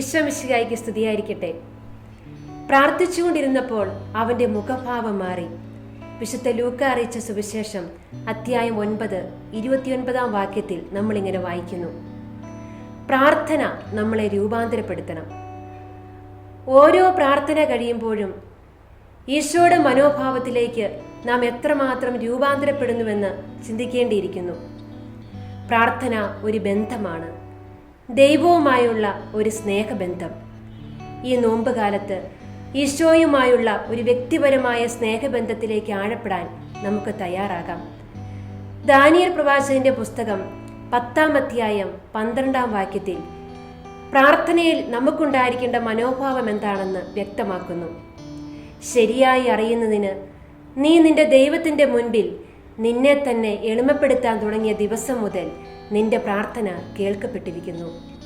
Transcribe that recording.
ഈശ്വമിശികായിക്ക് സ്തുതിയായിരിക്കട്ടെ. പ്രാർത്ഥിച്ചുകൊണ്ടിരുന്നപ്പോൾ അവന്റെ മുഖഭാവം മാറി. വിശുദ്ധ ലൂക്ക അറിയിച്ച സുവിശേഷം അധ്യായം ഒൻപത് ഇരുപത്തിയൊൻപതാം വാക്യത്തിൽ നമ്മൾ ഇങ്ങനെ വായിക്കുന്നു. പ്രാർത്ഥന നമ്മളെ രൂപാന്തരപ്പെടുത്തണം. ഓരോ പ്രാർത്ഥന കഴിയുമ്പോഴും ഈശോയുടെ മനോഭാവത്തിലേക്ക് നാം എത്രമാത്രം രൂപാന്തരപ്പെടുന്നുവെന്ന് ചിന്തിക്കേണ്ടിയിരിക്കുന്നു. പ്രാർത്ഥന ഒരു ബന്ധമാണ്. ദൈവവുമായുള്ള ഒരു സ്നേഹബന്ധം. ഈ നോമ്പ് കാലത്ത് ഈശോയുമായുള്ള ഒരു വ്യക്തിപരമായ സ്നേഹബന്ധത്തിലേക്ക് ആഴപ്പെടാൻ നമുക്ക് തയ്യാറാകാം. ദാനിയൽ പ്രവാചകന്റെ പുസ്തകം പത്താം അധ്യായം പന്ത്രണ്ടാം വാക്യത്തിൽ പ്രാർത്ഥനയിൽ നമുക്കുണ്ടായിരിക്കേണ്ട മനോഭാവം എന്താണെന്ന് വ്യക്തമാക്കുന്നു. ശരിയായി അറിയുന്നതിന് നീ നിന്റെ ദൈവത്തിന്റെ മുൻപിൽ നിന്നെ തന്നെ എളിമപ്പെടുത്താൻ തുടങ്ങിയ ദിവസം മുതൽ നിന്റെ പ്രാർത്ഥന കേൾക്കപ്പെട്ടിരിക്കുന്നു.